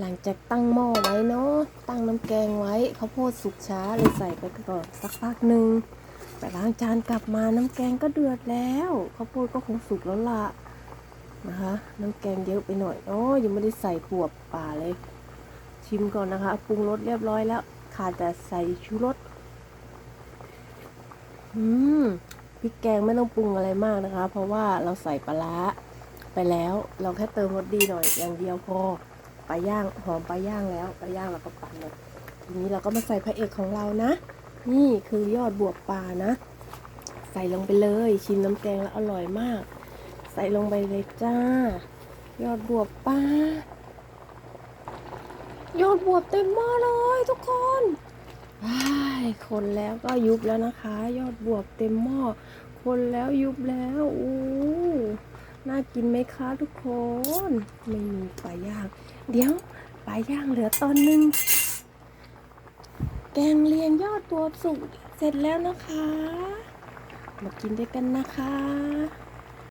หลังจากตั้งหม้อไว้เนาะ ตั้งน้ำแกงไว้ข้าวโพดสุกช้าเลยใส่ไปก่อนสักพักหนึ่งไปล้างจานกลับมาน้ำแกงก็เดือดแล้วข้าวโพดก็คงสุกแล้วล่ะนะคะ น้ำแกงเยอะไปหน่อยโอ้ยังไม่ได้ใส่ปวบป่าเลย ชิมก่อนนะคะปรุงรสเรียบร้อยแล้ว ขาดแต่ใส่ชูรสอืมพริกแกงไม่ต้องปรุงอะไรมากนะคะ เพราะว่าเราใส่ปลาร้าไปแล้วเราแค่เติมรสดีหน่อยอย่างเดียวพอ ปลาย่างหอมปลาย่างแล้วปลาย่างเราก็ปั่นเลยทีนี้เราก็มาใส่พระเอกของเรานะ นี่คือยอดบวบปลานะ ใส่ลงไปเลยชิมน้ำแกงแล้วอร่อยมาก ใส่ลงไปเลยจ้า ยอดบวบปลายอดบวบเต็มหม้อเลยทุกคนว้ายคนแล้วก็ยุบแล้วนะคะ ยอดบวบเต็มหม้อคนแล้วยุบแล้วอู้ น่ากินไหมคะทุกคน ไม่มีปลาย่าง เดี๋ยวปลาย่างเหลือตอนหนึ่งแกงเลียงยอดตัวสุกเสร็จแล้วนะคะ มากินด้วยกันนะคะ